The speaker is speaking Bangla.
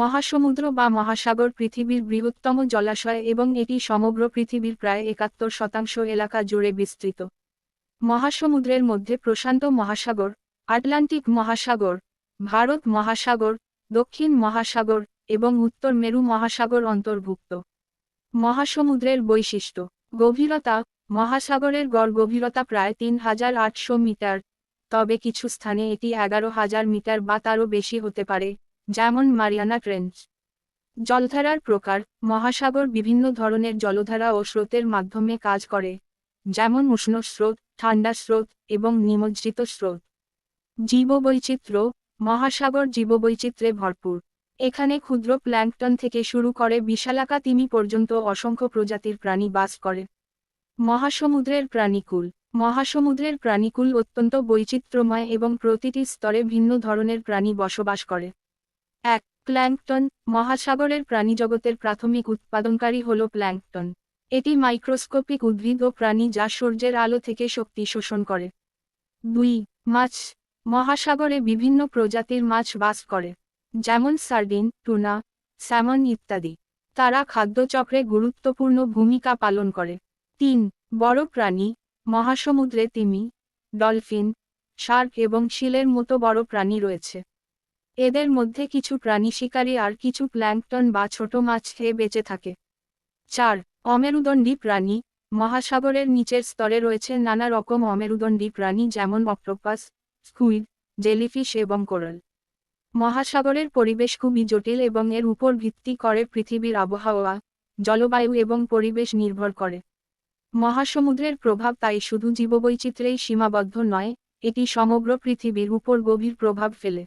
মহাসমুদ্র বা মহাসাগর পৃথিবীর বৃহত্তম জলাশয় এবং এটি সমগ্র পৃথিবীর প্রায় একাত্তর শতাংশ এলাকা জুড়ে বিস্তৃত। মহাসমুদ্রের মধ্যে প্রশান্ত মহাসাগর, আটলান্টিক মহাসাগর, ভারত মহাসাগর, দক্ষিণ মহাসাগর এবং উত্তর মেরু মহাসাগর অন্তর্ভুক্ত। মহাসমুদ্রের বৈশিষ্ট্য, গভীরতা, মহাসাগরের গড় গভীরতা প্রায় তিন হাজার আটশো মিটার। তবে কিছু স্থানে এটি এগারো হাজার মিটার বা তারও বেশি হতে পারে। যেমন মারিয়ানা ট্রেঞ্চ জলধারার প্রকার, মহাসাগর বিভিন্ন ধরনের জলধারা ও স্রোতের মাধ্যমে কাজ করে, যেমন উষ্ণ স্রোত, ঠান্ডা স্রোত এবং নিমজ্জিত স্রোত। জীববৈচিত্র্য, মহাসাগর জীববৈচিত্র্যে ভরপুর। এখানে ক্ষুদ্র প্ল্যাঙ্কটন থেকে শুরু করে বিশালাকা তিমি পর্যন্ত অসংখ্য প্রজাতির প্রাণী বাস করে। মহাসমুদ্রের প্রাণীকুল। মহাসমুদ্রের প্রাণীকুল অত্যন্ত বৈচিত্র্যময় এবং প্রতিটি স্তরে ভিন্ন ধরনের প্রাণী বসবাস করে। এক প্ল্যাঙ্কটন মহাসাগরের প্রাণীজগতের প্রাথমিক উৎপাদনকারী হল প্ল্যাঙ্কটন এটি মাইক্রোস্কোপিক উদ্ভিদ ও প্রাণী যা সূর্যের আলো থেকে শক্তি শোষণ করে। দুই, মাছ মহাসাগরে বিভিন্ন প্রজাতির মাছ বাস করে, যেমন সার্ডিন, টুনা, স্যামন ইত্যাদি। তারা খাদ্যচক্রে গুরুত্বপূর্ণ ভূমিকা পালন করে। তিন, বড় প্রাণী মহাসমুদ্রে তিমি, ডলফিন, শার্ক এবং শিলের মতো বড় প্রাণী রয়েছে। এদের মধ্যে কিছু প্রাণী শিকারী আর কিছু প্ল্যাঙ্কটন বা ছোট মাছ খেয়ে বেঁচে থাকে। চার, অমেরুদণ্ডী প্রাণী। মহাসাগরের নিচের স্তরে রয়েছে নানা রকম অমেরুদণ্ডী প্রাণী যেমন অক্টোপাস, স্কুইড, জেলিফিশ এবং কোরাল। মহাসাগরের পরিবেশ খুবই জটিল এবং এর উপর ভিত্তি করে পৃথিবীর আবহাওয়া, জলবায়ু এবং পরিবেশ নির্ভর করে। মহাসমুদ্রের প্রভাব তাই শুধু জীববৈচিত্র্যেই সীমাবদ্ধ নয়, এটি সমগ্র পৃথিবীর উপর গভীর প্রভাব ফেলে।